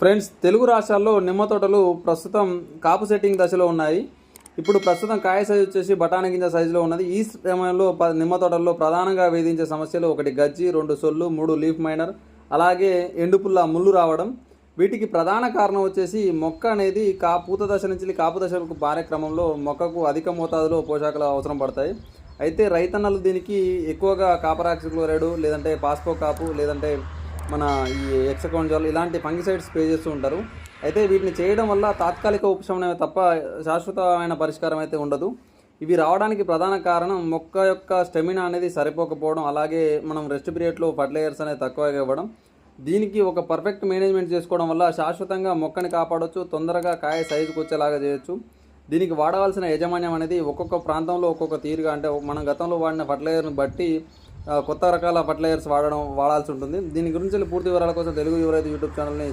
Friends Telugu రాష్ట్రాల్లో నిమ్మ తోటలు ప్రస్తుతం కాపు సెట్టింగ్ దశలో ఉన్నాయి. ఇప్పుడు ప్రస్తుతం కాయ సైజు వచ్చేసి బఠానీ గింజ సైజులో ఉన్నది. ఈ సమయంలో నిమ్మ తోటల్లో ప్రధానంగా వేధించే సమస్యలు ఒకటి గజ్జి రెండు సొల్లు మూడు లీఫ్ మైనర్ అలాగే ఎండుపుల్ల ముళ్ళు రావడం. వీటికి ప్రధాన కారణం వచ్చేసి మొక్క అనేది కా పూత దశ నుంచి కాపు దశలకు పారే క్రమంలో మొక్కకు అధిక మోతాదులో పోషకాలు అవసరం పడతాయి. అయితే రైతన్నలు దీనికి ఎక్కువగా కాపరాక్సిక్లోరైడ్ లేదంటే పాస్పో కాపు లేదంటే మన ఈ ఎక్సకౌంజాల్ ఇలాంటి ఫంగిసైడ్స్ స్ప్రే చేస్తూ ఉంటారు. అయితే వీటిని చేయడం వల్ల తాత్కాలిక ఉపశమనమే తప్ప శాశ్వతమైన పరిష్కారం అయితే ఉండదు. ఇవి రావడానికి ప్రధాన కారణం మొక్క యొక్క స్టెమినా అనేది సరిపోకపోవడం అలాగే మనం రెస్ట్ పీరియడ్లో ఫర్టిలైజర్స్ అనేది తక్కువగా ఇవ్వడం. దీనికి ఒక పర్ఫెక్ట్ మేనేజ్మెంట్ చేసుకోవడం వల్ల శాశ్వతంగా మొక్కని కాపాడవచ్చు తొందరగా కాయ సైజుకు వచ్చేలాగా చేయొచ్చు. దీనికి వాడవలసిన యాజమాన్యం అనేది ఒక్కొక్క ప్రాంతంలో ఒక్కొక్క తీరుగా అంటే మనం గతంలో వాడిన ఫర్టిలైజర్ని బట్టి కొత్త రకాల ఫర్టిలైజర్స్ వాడడం వాడాల్సి ఉంటుంది. దీని గురించి పూర్తి వివరాల కోసం తెలుగు యువరైతు యూట్యూబ్ ఛానల్ని